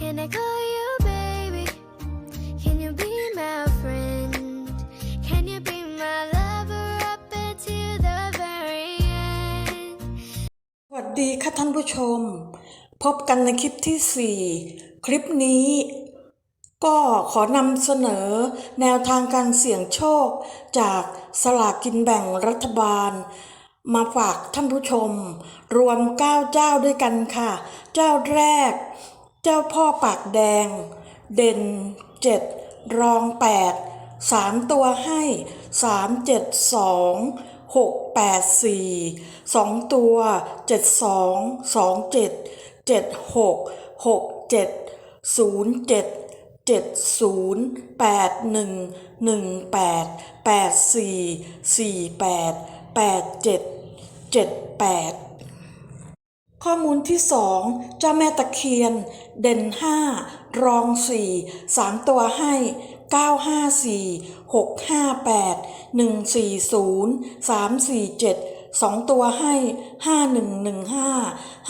Can I call you baby? Can you be my friend? Can you be my lover up until the very end? สวัสดีค่ะท่านผู้ชม พบกันในคลิปที่ 4 คลิปนี้ก็ขอนำเสนอแนวทางการเสี่ยงโชค จากสลากกินแบ่งรัฐบาล มาฝากท่านผู้ชม รวม 9 เจ้าด้วยกันค่ะ เจ้าแรก เจ้าพ่อปากแดง เด่น7รอง8 3ตัวให้3 7 2หกแปดสี่สองตัวเจ็ดสองสองเจ็ดเจ็ดหกหกเจ็ดศูนย์เจ็ดเจ็ดศูนย์แปดหนึ่งหนึ่งแปดแปดสี่สี่แปดแปดเจ็ดเจ็ดแปด ข้อมูลที่สองเจ้าแม่ตะเคียน เด่นห้ารองสี่สามตัวให้เก้าห้าสี่หกห้าแปดหนึ่งสี่ศูนย์สามสี่เจ็ดสองตัวให้ห้าหนึ่งหนึ่งห้า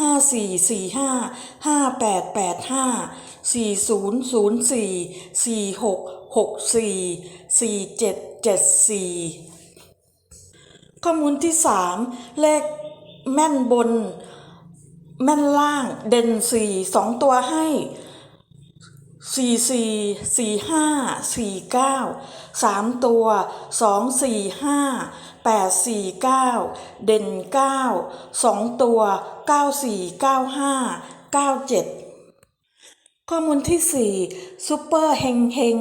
ห้าสี่สี่ห้าห้าแปดแปดห้าสี่ศูนย์ศูนย์สี่สี่หกหกสี่สี่เจ็ดเจ็ดสี่ข้อมูลที่สามเลขแม่นบน แม่นล่างเด่นสี่สองตัวให้สี่สี่สี่ห้าสี่เก้าสามตัวสองสี่ห้าแปดสี่เก้าเด่นเก้าสองตัวเก้าสี่เก้าห้าเก้าเจ็ดข้อมูลที่สี่ซูเปอร์เฮงเฮง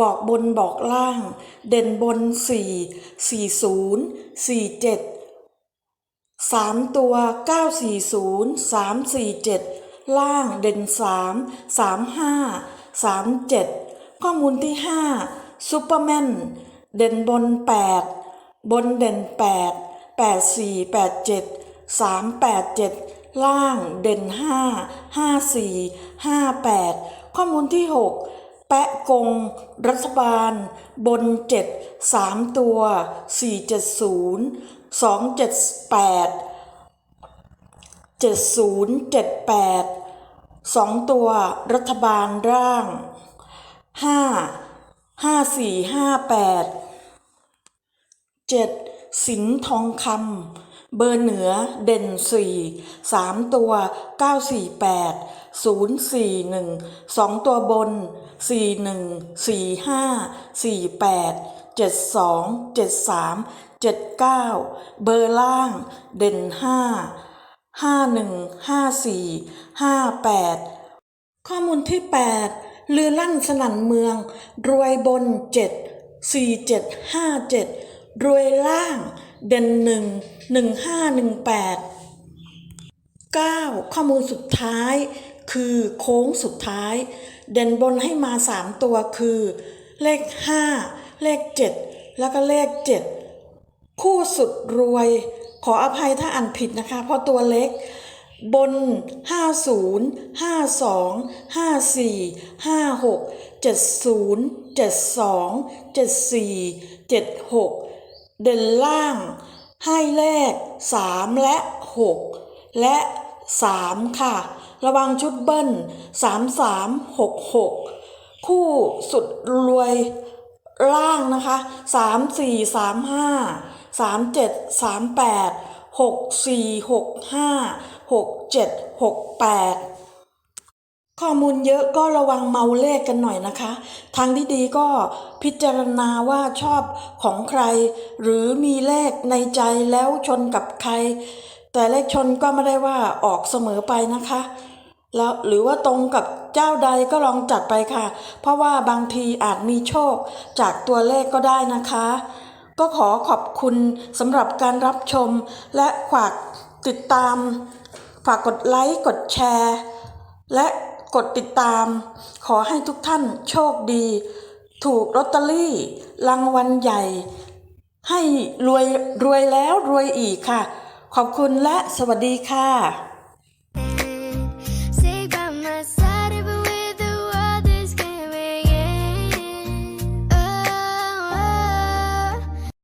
บอกบนบอกล่าง เด่นบนสี่สี่ศูนย์สี่เจ็ด สามตัวเก้าสี่ศูนย์สามสี่เจ็ดล่างเด่นสามสามห้าสามเจ็ดข้อมูลที่ห้าซูเปอร์แมนเด่นบนแปดบนเด่นแปดแปดสี่แปดเจ็ดสามแปดเจ็ดล่างเด่นห้าห้าสี่ห้าแปดข้อมูลที่หกแปะกง รัฐบาล บนเจ็ดสามตัวสี่เจ็ดศูนย์ สองเจ็ดแปดเจ็ดศูนย์เจ็ดแปดสองตัวรัฐบาลร่างห้าห้าสี่ห้าแปดเจ็ดสิงห์ทองคำเบอร์เหนือเด่นสี่สามตัวเก้าสี่แปดศูนย์สี่หนึ่งสองตัวบนสี่หนึ่งสี่ห้าสี่แปด เจ็ดสองเจ็ดสามเจ็ดเก้าเบอร์ล่าง เด่นห้าห้าหนึ่งห้าสี่ห้าแปดข้อมูลที่ 8 ลือลั่นสนั่นเมือง รวยบน 7 4 7 5 7 รวยล่าง เด่น 1 1 5 1 8 9 ข้อมูลสุดท้าย คือโค้งสุดท้าย เด่นบนให้มา 3 ตัวคือ เลข 5 เลข7แล้วก็เลข7คู่สุดรวย ขออภัยถ้าอ่านผิดนะคะ เพราะตัวเล็ก บน 50 52 54 56 70 72 74 76 เด่นล่าง ให้เลข 3 และ 6 และ 3 ค่ะ ระวังชุดเบิ้ล 33 66 คู่สุดรวย ล่างนะคะสามสี่สามห้าสามเจ็ดสามแปดหกสี่หกห้าหกเจ็ดหกแปดข้อมูลเยอะก็ระวังเมาเลขกันหน่อยนะคะ ทางที่ดีก็พิจารณาว่าชอบของใคร หรือมีเลขในใจแล้วชนกับใคร แต่เลขชนก็ไม่ได้ว่าออกเสมอไปนะคะ แล้วหรือว่าตรงกับเจ้าใดก็ลองจัดไปค่ะ เพราะว่าบางทีอาจมีโชคจากตัวเลขก็ได้นะคะ ก็ขอขอบคุณสำหรับการรับชม และฝากติดตาม ฝากกดไลค์กดแชร์ และกดติดตาม ขอให้ทุกท่านโชคดี ถูกลอตเตอรี่ รางวัลใหญ่ ให้รวยรวยแล้วรวยอีกค่ะ ขอบคุณและสวัสดีค่ะ mess